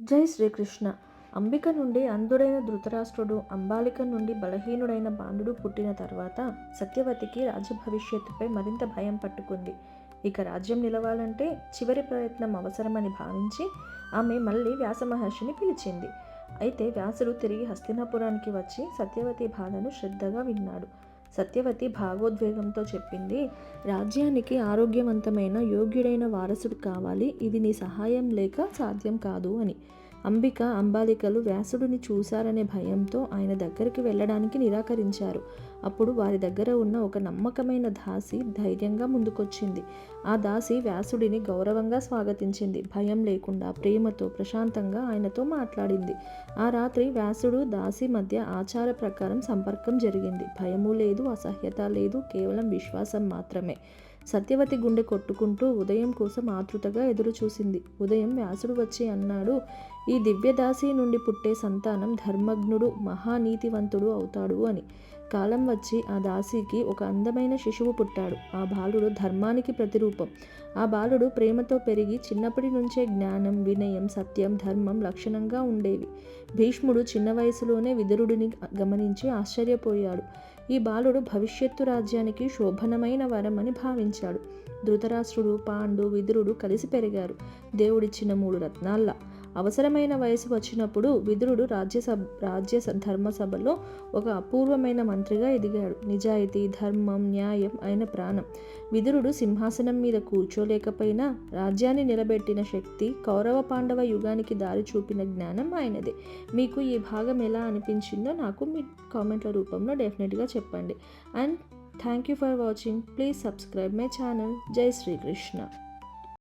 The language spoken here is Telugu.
జై శ్రీకృష్ణ. అంబిక నుండి అంధుడైన ధృతరాష్ట్రుడు అంబాలిక నుండి బలహీనుడైన బాణుడు పుట్టిన తర్వాత సత్యవతికి రాజ్య భవిష్యత్తుపై మరింత భయం పట్టుకుంది. ఇక రాజ్యం నిలవాలంటే చివరి ప్రయత్నం అవసరమని భావించి ఆమె మళ్ళీ వ్యాస మహర్షిని పిలిచింది. అయితే వ్యాసుడు తిరిగి హస్తినాపురానికి వచ్చి సత్యవతి బాధను శ్రద్ధగా విన్నాడు. సత్యవతి భాగోద్వేగంతో చెప్పింది రాజ్యానికి ఆరోగ్యవంతమైన యోగ్యుడైన వారసుడు కావాలి. ఇది నీ సహాయం లేక సాధ్యం కాదు అని. అంబిక అంబాలికలు వ్యాసుడిని చూశారనే భయంతో ఆయన దగ్గరికి వెళ్ళడానికి నిరాకరించారు. అప్పుడు వారి దగ్గర ఉన్న ఒక నమ్మకమైన దాసి ధైర్యంగా ముందుకొచ్చింది. ఆ దాసి వ్యాసుడిని గౌరవంగా స్వాగతించింది. భయం లేకుండా ప్రేమతో ప్రశాంతంగా ఆయనతో మాట్లాడింది. ఆ రాత్రి వ్యాసుడు దాసి మధ్య ఆచార ప్రకారం సంపర్కం జరిగింది. భయము లేదు అసహ్యత లేదు కేవలం విశ్వాసం మాత్రమే. సత్యవతి గుండె కొట్టుకుంటూ ఉదయం కోసం ఆతృతగా ఎదురుచూసింది. ఉదయం వ్యాసుడు వచ్చి అన్నాడు ఈ దివ్యదాసి నుండి పుట్టే సంతానం ధర్మజ్ఞుడు మహానీతివంతుడు అవుతాడు అని. కాలం వచ్చి ఆ దాసికి ఒక అందమైన శిశువు పుట్టాడు. ఆ బాలుడు ధర్మానికి ప్రతిరూపం. ఆ బాలుడు ప్రేమతో పెరిగి చిన్నప్పటి నుంచే జ్ఞానం వినయం సత్యం ధర్మం లక్షణంగా ఉండేవి. భీష్ముడు చిన్న వయసులోనే విదురుడిని గమనించి ఆశ్చర్యపోయాడు. ఈ బాలుడు భవిష్యత్తు రాజ్యానికి శోభనమైన వరం అని భావించాడు. ధృతరాష్ట్రుడు పాండు విదురుడు కలిసి పెరిగారు. దేవుడిచ్చిన మూడు రత్నాల్లా. అవసరమైన వయసు వచ్చినప్పుడు విదురుడు రాజ్యసభ రాజ్య ధర్మసభలో ఒక అపూర్వమైన మంత్రిగా ఎదిగాడు. నిజాయితీ ధర్మం న్యాయం అయిన ప్రాణం. విదురుడు సింహాసనం మీద కూర్చోలేకపోయినా రాజ్యాన్ని నిలబెట్టిన శక్తి కౌరవ పాండవ యుగానికి దారి చూపిన జ్ఞానం ఆయనదే. మీకు ఈ భాగం ఎలా అనిపించిందో నాకు మీ కామెంట్ల రూపంలో డెఫినెట్గా చెప్పండి. And thank you for watching. Please subscribe my channel. జై శ్రీకృష్ణ